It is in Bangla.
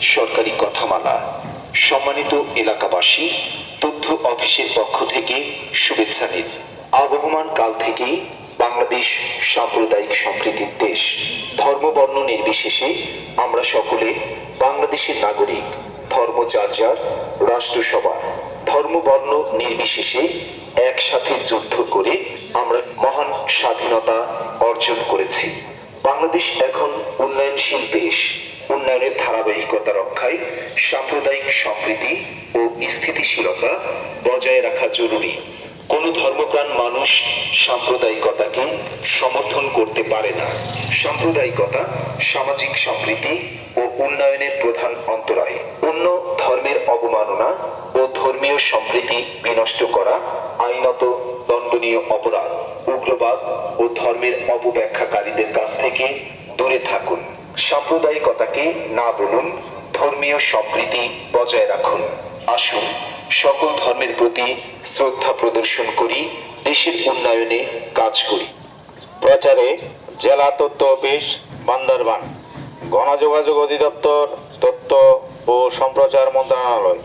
সরকারি কথামালা, সম্মানিত এলাকাবাসী, তথ্য অফিসের পক্ষ থেকে শুভেচ্ছা নিন। আবহমান কাল থেকেই বাংলাদেশ সাম্প্রদায়িক সম্প্রীতির দেশ। ধর্মবর্ণ নির্বিশেষে আমরা সকলে বাংলাদেশের নাগরিক ধর্ম যার যার রাষ্ট্রসভা ধর্মবর্ণ নির্বিশেষে একসাথে যুদ্ধ করে আমরা মহান স্বাধীনতা অর্জন করেছি। বাংলাদেশ এখন উন্নয়নশীল দেশ। উন্নয়নের সাম্প্রদায়িক সম্প্রীতি ও স্থিতিশীলতা বজায় রাখা জরুরি। কোনো ধর্মপ্রাণ মানুষ সাম্প্রদায়িকতাকে সমর্থন করতে পারে না। সাম্প্রদায়িকতা সামাজিক সম্প্রীতি ও উন্নয়নের প্রধান অন্তরায়। অন্য ধর্মের অবমাননা ও ধর্মীয় সম্প্রীতি বিনষ্ট করা আইনত দণ্ডনীয় অপরাধ। উগ্রবাদ ও ধর্মের অপব্যাখ্যাকারীদের কাছ থেকে দূরে থাকুন। সাম্প্রদায়িকতাকে না বলুন ধর্মীয় সম্প্রীতি বজায় রাখুন। আসুন, সকল ধর্মের প্রতি শ্রদ্ধা প্রদর্শন করি, দেশের উন্নয়নে কাজ করি। প্রচারে জেলা তথ্য অফিস, বান্দরবান। গণযোগাযোগ অধিদপ্তর, তথ্য ও সম্প্রচার মন্ত্রণালয়।